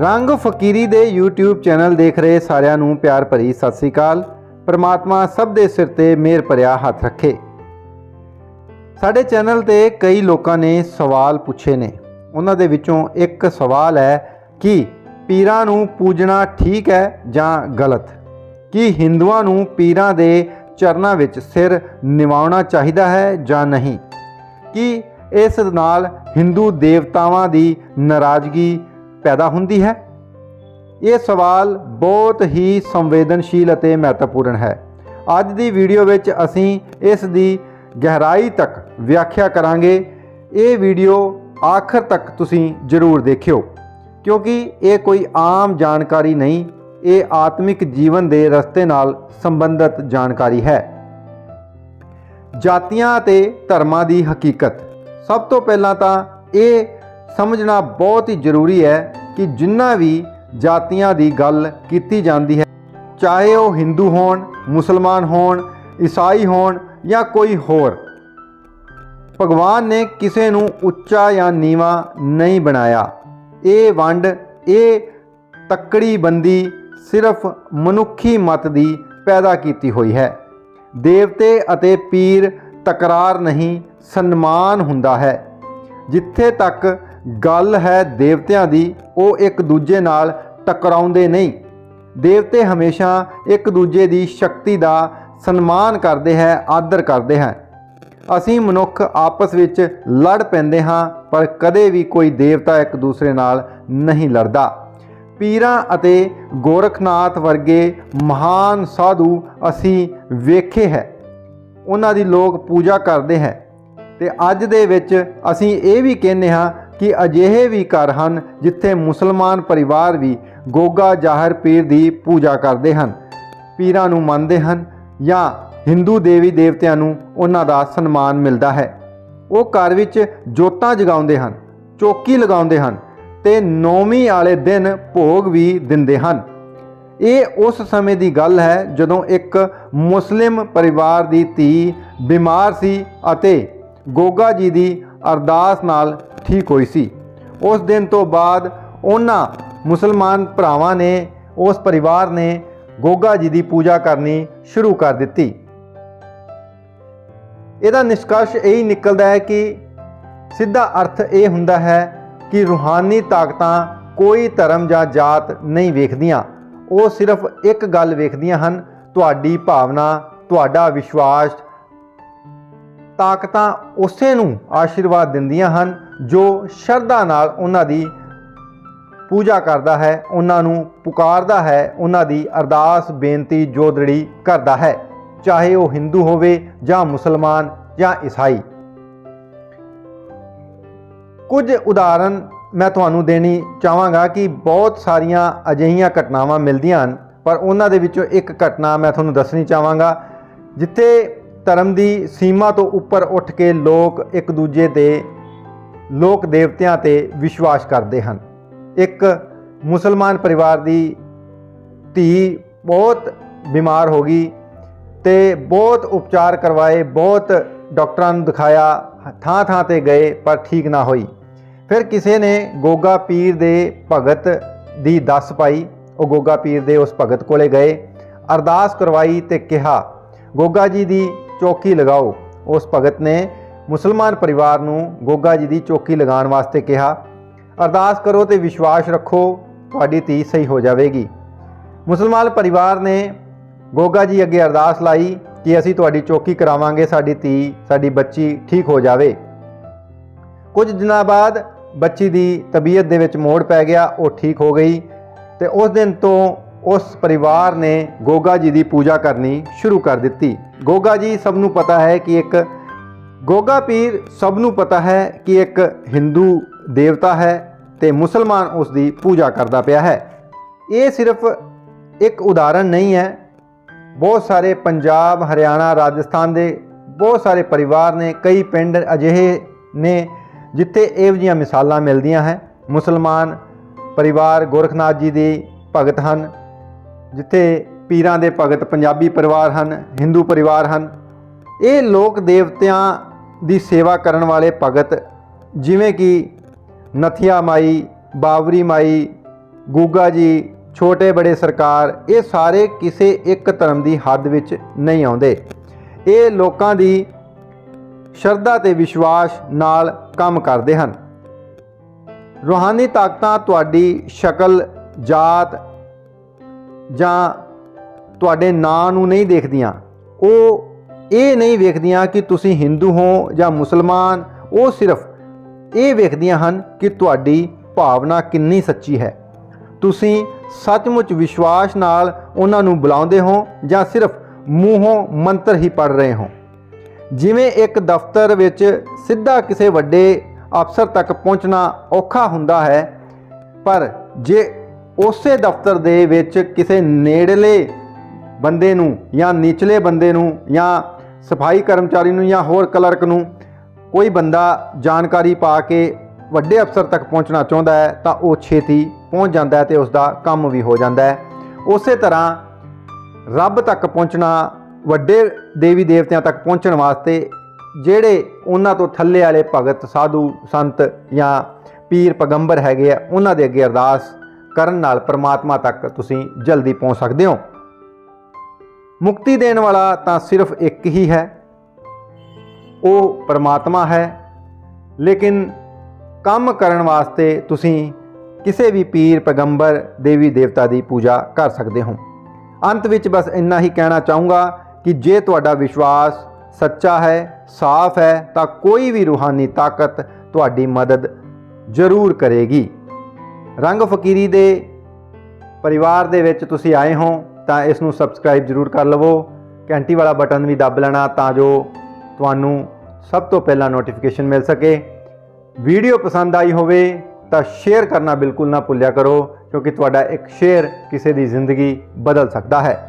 ਰੰਗ ਫਕੀਰੀ ਦੇ YouTube channel ਦੇਖ ਰਹੇ ਸਾਰਿਆਂ ਨੂੰ ਪਿਆਰ ਭਰੀ ਸਤਿ ਸ੍ਰੀ ਅਕਾਲ। ਪਰਮਾਤਮਾ ਸਭ ਦੇ ਸਿਰ ਤੇ ਮਿਹਰ ਭਰਿਆ ਹੱਥ ਰੱਖੇ। ਸਾਡੇ ਚੈਨਲ ਤੇ ਕਈ ਲੋਕਾਂ ਨੇ ਸਵਾਲ ਪੁੱਛੇ ਨੇ। ਉਹਨਾਂ ਦੇ ਵਿੱਚੋਂ ਇੱਕ ਸਵਾਲ ਹੈ ਕਿ ਪੀਰਾਂ ਨੂੰ ਪੂਜਣਾ ਠੀਕ ਹੈ ਜਾਂ ਗਲਤ? ਕੀ ਹਿੰਦੂਆਂ ਨੂੰ ਪੀਰਾਂ ਦੇ ਚਰਨਾਂ ਵਿੱਚ ਸਿਰ ਨਿਵਾਉਣਾ ਚਾਹੀਦਾ ਹੈ ਜਾਂ ਨਹੀਂ? ਕੀ ਇਸ ਨਾਲ ਹਿੰਦੂ ਦੇਵਤਾਵਾਂ ਦੀ ਨਾਰਾਜ਼ਗੀ ਪੈਦਾ ਹੁੰਦੀ ਹੈ। ਇਹ ਸਵਾਲ ਬਹੁਤ ਹੀ ਸੰਵੇਦਨਸ਼ੀਲ ਅਤੇ ਮਹੱਤਵਪੂਰਨ ਹੈ। ਅੱਜ ਦੀ ਵੀਡੀਓ ਵਿੱਚ ਅਸੀਂ ਇਸ ਦੀ ਗਹਿਰਾਈ ਤੱਕ ਵਿਆਖਿਆ ਕਰਾਂਗੇ। ਇਹ ਵੀਡੀਓ ਆਖਰ ਤੱਕ ਤੁਸੀਂ ਜ਼ਰੂਰ ਦੇਖਿਓ, ਕਿਉਂਕਿ ਇਹ ਕੋਈ ਆਮ ਜਾਣਕਾਰੀ ਨਹੀਂ, ਇਹ ਆਤਮਿਕ ਜੀਵਨ ਦੇ ਰਸਤੇ ਨਾਲ ਸੰਬੰਧਿਤ ਜਾਣਕਾਰੀ ਹੈ। ਜਾਤੀਆਂ ਅਤੇ ਧਰਮਾਂ ਦੀ ਹਕੀਕਤ। ਸਭ ਤੋਂ ਪਹਿਲਾਂ ਤਾਂ ਇਹ ਸਮਝਣਾ ਬਹੁਤ ਹੀ ਜ਼ਰੂਰੀ ਹੈ ਕਿ ਜਿੰਨਾ ਵੀ ਜਾਤੀਆਂ ਦੀ ਗੱਲ ਕੀਤੀ ਜਾਂਦੀ ਹੈ, ਚਾਹੇ ਉਹ ਹਿੰਦੂ ਹੋਣ, ਮੁਸਲਮਾਨ ਹੋਣ, ਈਸਾਈ ਹੋਣ ਜਾਂ ਕੋਈ ਹੋਰ, ਭਗਵਾਨ ਨੇ ਕਿਸੇ ਨੂੰ ਉੱਚਾ ਜਾਂ ਨੀਵਾ ਨਹੀਂ ਬਣਾਇਆ। ਇਹ ਵੰਡ, ਇਹ ਤੱਕੜੀ ਬੰਦੀ ਸਿਰਫ ਮਨੁੱਖੀ ਮਤ ਦੀ ਪੈਦਾ ਕੀਤੀ ਹੋਈ ਹੈ। ਦੇਵਤੇ ਅਤੇ ਪੀਰ ਤਕਰਾਰ ਨਹੀਂ, ਸਨਮਾਨ ਹੁੰਦਾ ਹੈ। ਜਿੱਥੇ ਤੱਕ ਗੱਲ ਹੈ ਦੇਵਤਿਆਂ ਦੀ, ਉਹ ਇੱਕ ਦੂਜੇ ਨਾਲ ਟਕਰਾਉਂਦੇ ਨਹੀਂ। ਦੇਵਤੇ ਹਮੇਸ਼ਾ ਇੱਕ ਦੂਜੇ ਦੀ ਸ਼ਕਤੀ ਦਾ ਸਨਮਾਨ ਕਰਦੇ ਹੈ, ਆਦਰ ਕਰਦੇ ਹੈ। ਅਸੀਂ ਮਨੁੱਖ ਆਪਸ ਵਿੱਚ ਲੜ ਪੈਂਦੇ ਹਾਂ, ਪਰ ਕਦੇ ਵੀ ਕੋਈ ਦੇਵਤਾ ਇੱਕ ਦੂਸਰੇ ਨਾਲ ਨਹੀਂ ਲੜਦਾ। ਪੀਰਾਂ ਅਤੇ ਗੋਰਖਨਾਥ ਵਰਗੇ ਮਹਾਨ ਸਾਧੂ ਅਸੀਂ ਵੇਖੇ ਹੈ। ਉਹਨਾਂ ਦੀ ਲੋਕ ਪੂਜਾ ਕਰਦੇ ਹੈ। ਤੇ ਅੱਜ ਦੇ ਵਿੱਚ ਅਸੀਂ ਇਹ ਵੀ ਕਹਿੰਦੇ ਹਾਂ ਕਿ ਅਜਿਹੇ ਵੀ ਘਰ ਹਨ ਜਿੱਥੇ ਮੁਸਲਮਾਨ ਪਰਿਵਾਰ ਵੀ ਗੋਗਾ ਜ਼ਾਹਰ ਪੀਰ ਦੀ ਪੂਜਾ ਕਰਦੇ ਹਨ। ਪੀਰਾਂ ਨੂੰ ਮੰਨਦੇ ਹਨ ਜਾਂ ਹਿੰਦੂ ਦੇਵੀ ਦੇਵਤਿਆਂ ਨੂੰ ਉਹਨਾਂ ਦਾ ਸਨਮਾਨ ਮਿਲਦਾ ਹੈ। ਉਹ ਘਰ ਵਿੱਚ ਜੋਤਾਂ ਜਗਾਉਂਦੇ ਹਨ, ਚੌਕੀ ਲਗਾਉਂਦੇ ਹਨ ਤੇ ਨੌਵੀਂ ਵਾਲੇ ਦਿਨ ਭੋਗ ਵੀ ਦਿੰਦੇ ਹਨ। ਇਹ ਉਸ ਸਮੇਂ ਦੀ ਗੱਲ ਹੈ ਜਦੋਂ ਇੱਕ ਮੁਸਲਿਮ ਪਰਿਵਾਰ ਦੀ ਧੀ ਬਿਮਾਰ ਸੀ ਅਤੇ ਗੋਗਾ ਜੀ ਦੀ ਅਰਦਾਸ ਨਾਲ ਠੀਕ ਹੋਈ ਸੀ। ਉਸ ਦਿਨ ਤੋਂ ਬਾਅਦ ਉਹਨਾਂ ਮੁਸਲਮਾਨ ਭਰਾਵਾਂ ਨੇ, ਉਸ ਪਰਿਵਾਰ ਨੇ ਗੋਗਾ ਜੀ ਦੀ ਪੂਜਾ ਕਰਨੀ ਸ਼ੁਰੂ ਕਰ ਦਿੱਤੀ। ਇਹਦਾ ਨਿਸ਼ਕਰਸ਼ ਇਹੀ ਨਿਕਲਦਾ ਹੈ ਕਿ ਸਿੱਧਾ ਅਰਥ ਇਹ ਹੁੰਦਾ ਹੈ ਕਿ ਰੂਹਾਨੀ ਤਾਕਤਾਂ ਕੋਈ ਧਰਮ ਜਾਂ ਜਾਤ ਨਹੀਂ ਵੇਖਦੀਆਂ। ਉਹ ਸਿਰਫ ਇੱਕ ਗੱਲ ਵੇਖਦੀਆਂ ਹਨ, ਤੁਹਾਡੀ ਭਾਵਨਾ, ਤੁਹਾਡਾ ਵਿਸ਼ਵਾਸ। ਤਾਕਤਾਂ ਉਸੇ ਨੂੰ ਆਸ਼ੀਰਵਾਦ ਦਿੰਦੀਆਂ ਹਨ ਜੋ ਸ਼ਰਧਾ ਨਾਲ ਉਹਨਾਂ ਦੀ ਪੂਜਾ ਕਰਦਾ ਹੈ, ਉਹਨਾਂ ਨੂੰ ਪੁਕਾਰਦਾ ਹੈ, ਉਹਨਾਂ ਦੀ ਅਰਦਾਸ, ਬੇਨਤੀ ਜੋਦੜੀ ਕਰਦਾ ਹੈ। ਚਾਹੇ ਉਹ ਹਿੰਦੂ ਹੋਵੇ ਜਾਂ ਮੁਸਲਮਾਨ ਜਾਂ ਈਸਾਈ। ਕੁਝ ਉਦਾਹਰਨ ਮੈਂ ਤੁਹਾਨੂੰ ਦੇਣੀ ਚਾਹਾਂਗਾ ਕਿ ਬਹੁਤ ਸਾਰੀਆਂ ਅਜਿਹੀਆਂ ਘਟਨਾਵਾਂ ਮਿਲਦੀਆਂ ਹਨ, ਪਰ ਉਹਨਾਂ ਦੇ ਵਿੱਚੋਂ ਇੱਕ ਘਟਨਾ ਮੈਂ ਤੁਹਾਨੂੰ ਦੱਸਣੀ ਚਾਹਾਂਗਾ, ਜਿੱਥੇ ਧਰਮ ਦੀ ਸੀਮਾ ਤੋਂ ਉੱਪਰ ਉੱਠ ਕੇ ਲੋਕ ਇੱਕ ਦੂਜੇ ਤੇ ਲੋਕ ਦੇਵਤਿਆਂ ਤੇ ਵਿਸ਼ਵਾਸ ਕਰਦੇ ਹਨ। ਇੱਕ ਮੁਸਲਮਾਨ ਪਰਿਵਾਰ ਦੀ ਧੀ ਬਹੁਤ ਬਿਮਾਰ ਹੋ ਗਈ ਤੇ ਬਹੁਤ ਉਪਚਾਰ ਕਰਵਾਏ, ਬਹੁਤ ਡਾਕਟਰਾਂ ਨੂੰ ਦਿਖਾਇਆ, ਥਾਂ ਥਾਂ ਤੇ ਗਏ, ਪਰ ਠੀਕ ਨਾ ਹੋਈ। ਫਿਰ ਕਿਸੇ ਨੇ ਗੋਗਾ ਪੀਰ ਦੇ ਭਗਤ ਦੀ ਦੱਸ ਪਾਈ। ਉਹ ਗੋਗਾ ਪੀਰ ਦੇ ਉਸ ਭਗਤ ਕੋਲੇ ਗਏ, ਅਰਦਾਸ ਕਰਵਾਈ ਤੇ ਕਿਹਾ, ਗੋਗਾ ਜੀ ਦੀ ਚੌਕੀ ਲਗਾਓ। ਉਸ ਭਗਤ ਨੇ ਮੁਸਲਮਾਨ ਪਰਿਵਾਰ ਨੂੰ ਗੋਗਾ ਜੀ ਦੀ ਚੌਕੀ ਲਗਾਉਣ ਵਾਸਤੇ ਕਿਹਾ, ਅਰਦਾਸ ਕਰੋ ਤੇ ਵਿਸ਼ਵਾਸ ਰੱਖੋ, ਤੁਹਾਡੀ ਧੀ ਸਹੀ ਹੋ ਜਾਵੇਗੀ। ਮੁਸਲਮਾਨ ਪਰਿਵਾਰ ਨੇ ਗੋਗਾ ਜੀ ਅੱਗੇ ਅਰਦਾਸ ਲਾਈ ਕਿ ਅਸੀਂ ਤੁਹਾਡੀ ਚੌਕੀ ਕਰਾਵਾਂਗੇ, ਸਾਡੀ ਧੀ, ਸਾਡੀ ਬੱਚੀ ਠੀਕ ਹੋ ਜਾਵੇ। ਕੁਝ ਦਿਨਾਂ ਬਾਅਦ ਬੱਚੀ ਦੀ ਤਬੀਅਤ ਦੇ ਵਿੱਚ ਮੋੜ ਪੈ ਗਿਆ, ਉਹ ਠੀਕ ਹੋ ਗਈ ਤੇ ਉਸ ਦਿਨ ਤੋਂ ਉਸ ਪਰਿਵਾਰ ਨੇ ਗੋਗਾ ਜੀ ਦੀ ਪੂਜਾ ਕਰਨੀ ਸ਼ੁਰੂ ਕਰ ਦਿੱਤੀ। ਗੋਗਾ ਜੀ ਸਭ ਨੂੰ ਪਤਾ ਹੈ ਕਿ ਇੱਕ ਗੋਗਾ ਪੀਰ ਸਭ ਨੂੰ ਪਤਾ ਹੈ ਕਿ ਇੱਕ ਹਿੰਦੂ ਦੇਵਤਾ ਹੈ ਤੇ ਮੁਸਲਮਾਨ ਉਸ ਦੀ ਪੂਜਾ ਕਰਦਾ ਪਿਆ ਹੈ। ਇਹ ਸਿਰਫ ਇੱਕ ਉਦਾਹਰਨ ਨਹੀਂ ਹੈ। ਬਹੁਤ ਸਾਰੇ ਪੰਜਾਬ, ਹਰਿਆਣਾ, ਰਾਜਸਥਾਨ ਦੇ ਬਹੁਤ ਸਾਰੇ ਪਰਿਵਾਰ ਨੇ, ਕਈ ਪਿੰਡ ਅਜਿਹੇ ਨੇ ਜਿੱਥੇ ਇਹੋ ਜਿਹੀਆਂ ਮਿਸਾਲਾਂ ਮਿਲਦੀਆਂ ਹੈ। ਮੁਸਲਮਾਨ ਪਰਿਵਾਰ ਗੋਰਖਨਾਥ ਜੀ ਦੇ ਭਗਤ ਹਨ, ਜਿੱਥੇ ਪੀਰਾਂ ਦੇ ਭਗਤ ਪੰਜਾਬੀ ਪਰਿਵਾਰ ਹਨ, ਹਿੰਦੂ ਪਰਿਵਾਰ ਹਨ। ਇਹ ਲੋਕ ਦੇਵਤਿਆਂ ਦੀ ਸੇਵਾ ਕਰਨ ਵਾਲੇ ਭਗਤ, ਜਿਵੇਂ ਕਿ ਨਥੀਆ ਮਾਈ, ਬਾਵਰੀ ਮਾਈ, ਗੂਗਾ ਜੀ, ਛੋਟੇ ਬੜੇ ਸਰਕਾਰ, ਇਹ ਸਾਰੇ ਕਿਸੇ ਇੱਕ ਧਰਮ ਦੀ ਹੱਦ ਵਿੱਚ ਨਹੀਂ ਆਉਂਦੇ। ਇਹ ਲੋਕਾਂ ਦੀ ਸ਼ਰਧਾ ਤੇ ਵਿਸ਼ਵਾਸ ਨਾਲ ਕੰਮ ਕਰਦੇ ਹਨ। ਰੂਹਾਨੀ ਤਾਕਤਾਂ ਤੁਹਾਡੀ ਸ਼ਕਲ, ਜਾਤ ਜਾਂ ਤੁਹਾਡੇ ਨਾਂ ਨੂੰ ਨਹੀਂ ਦੇਖਦੀਆਂ। ਉਹ ਇਹ ਨਹੀਂ ਵੇਖਦੀਆਂ ਕਿ ਤੁਸੀਂ ਹਿੰਦੂ ਹੋ ਜਾਂ ਮੁਸਲਮਾਨ, ਉਹ ਸਿਰਫ ਇਹ ਵੇਖਦੀਆਂ ਹਨ ਕਿ ਤੁਹਾਡੀ ਭਾਵਨਾ ਕਿੰਨੀ ਸੱਚੀ ਹੈ। ਤੁਸੀਂ ਸੱਚਮੁੱਚ ਵਿਸ਼ਵਾਸ ਨਾਲ ਉਹਨਾਂ ਨੂੰ ਬੁਲਾਉਂਦੇ ਹੋ ਜਾਂ ਸਿਰਫ ਮੂੰਹੋਂ ਮੰਤਰ ਹੀ ਪੜ ਰਹੇ ਹੋ। ਜਿਵੇਂ ਇੱਕ ਦਫ਼ਤਰ ਵਿੱਚ ਸਿੱਧਾ ਕਿਸੇ ਵੱਡੇ ਅਫਸਰ ਤੱਕ ਪਹੁੰਚਣਾ ਔਖਾ ਹੁੰਦਾ ਹੈ, ਪਰ ਜੇ ਉਸੇ ਦਫ਼ਤਰ ਦੇ ਵਿੱਚ ਕਿਸੇ ਨੇੜਲੇ ਬੰਦੇ ਨੂੰ ਜਾਂ ਨੀਚਲੇ ਬੰਦੇ ਨੂੰ ਜਾਂ ਸਫ਼ਾਈ ਕਰਮਚਾਰੀ ਨੂੰ ਜਾਂ ਹੋਰ ਕਲਰਕ ਨੂੰ ਕੋਈ ਬੰਦਾ ਜਾਣਕਾਰੀ ਪਾ ਕੇ ਵੱਡੇ ਅਫਸਰ ਤੱਕ ਪਹੁੰਚਣਾ ਚਾਹੁੰਦਾ ਹੈ, ਤਾਂ ਉਹ ਛੇਤੀ ਪਹੁੰਚ ਜਾਂਦਾ ਹੈ ਤੇ ਉਸ ਦਾ ਕੰਮ ਵੀ ਹੋ ਜਾਂਦਾ ਹੈ। ਉਸੇ ਤਰ੍ਹਾਂ ਰੱਬ ਤੱਕ ਪਹੁੰਚਣਾ, ਵੱਡੇ ਦੇਵੀ ਦੇਵਤਿਆਂ ਤੱਕ ਪਹੁੰਚਣ ਵਾਸਤੇ ਜਿਹੜੇ ਉਹਨਾਂ ਤੋਂ ਥੱਲੇ ਵਾਲੇ ਭਗਤ, ਸਾਧੂ, ਸੰਤ ਜਾਂ ਪੀਰ ਪਗੰਬਰ ਹੈਗੇ ਆ, ਉਹਨਾਂ ਦੇ ਅੱਗੇ ਅਰਦਾਸ ਕਰਨ ਨਾਲ ਪਰਮਾਤਮਾ ਤੱਕ ਤੁਸੀਂ ਜਲਦੀ ਪਹੁੰਚ ਸਕਦੇ ਹੋ। ਮੁਕਤੀ ਦੇਣ ਵਾਲਾ ਤਾਂ ਸਿਰਫ ਇੱਕ ਹੀ ਹੈ। ਉਹ ਪਰਮਾਤਮਾ ਹੈ। ਲੇਕਿਨ ਕੰਮ ਕਰਨ ਵਾਸਤੇ ਤੁਸੀਂ ਕਿਸੇ ਵੀ ਪੀਰ ਪੈਗੰਬਰ, ਦੇਵੀ ਦੇਵਤਾ ਦੀ ਪੂਜਾ ਕਰ ਸਕਦੇ ਹੋ। ਅੰਤ ਵਿੱਚ ਬਸ ਇੰਨਾ ਹੀ ਕਹਿਣਾ ਚਾਹੂੰਗਾ ਕਿ ਜੇ ਤੁਹਾਡਾ ਵਿਸ਼ਵਾਸ ਸੱਚਾ ਹੈ, ਸਾਫ਼ ਹੈ, ਤਾਂ ਕੋਈ ਵੀ ਰੂਹਾਨੀ ਤਾਕਤ ਤੁਹਾਡੀ ਮਦਦ ਜ਼ਰੂਰ ਕਰੇਗੀ। ਰੰਗ ਫਕੀਰੀ ਦੇ ਪਰਿਵਾਰ ਦੇ ਵਿੱਚ ਤੁਸੀਂ ਆਏ ਹੋ। ਤਾਂ ਇਸ ਨੂੰ ਸਬਸਕ੍ਰਾਈਬ ਜ਼ਰੂਰ ਕਰ ਲਵੋ। ਘੰਟੀ ਵਾਲਾ ਬਟਨ ਵੀ ਦੱਬ ਲੈਣਾ ਤਾਂ ਜੋ ਤੁਹਾਨੂੰ ਸਭ ਤੋਂ ਪਹਿਲਾਂ ਨੋਟੀਫਿਕੇਸ਼ਨ ਮਿਲ ਸਕੇ। ਵੀਡੀਓ ਪਸੰਦ ਆਈ ਹੋਵੇ ਤਾਂ ਸ਼ੇਅਰ ਕਰਨਾ ਬਿਲਕੁਲ ਨਾ ਭੁੱਲਿਆ ਕਰੋ, ਕਿਉਂਕਿ ਤੁਹਾਡਾ ਇੱਕ ਸ਼ੇਅਰ ਕਿਸੇ ਦੀ ਜ਼ਿੰਦਗੀ ਬਦਲ ਸਕਦਾ ਹੈ।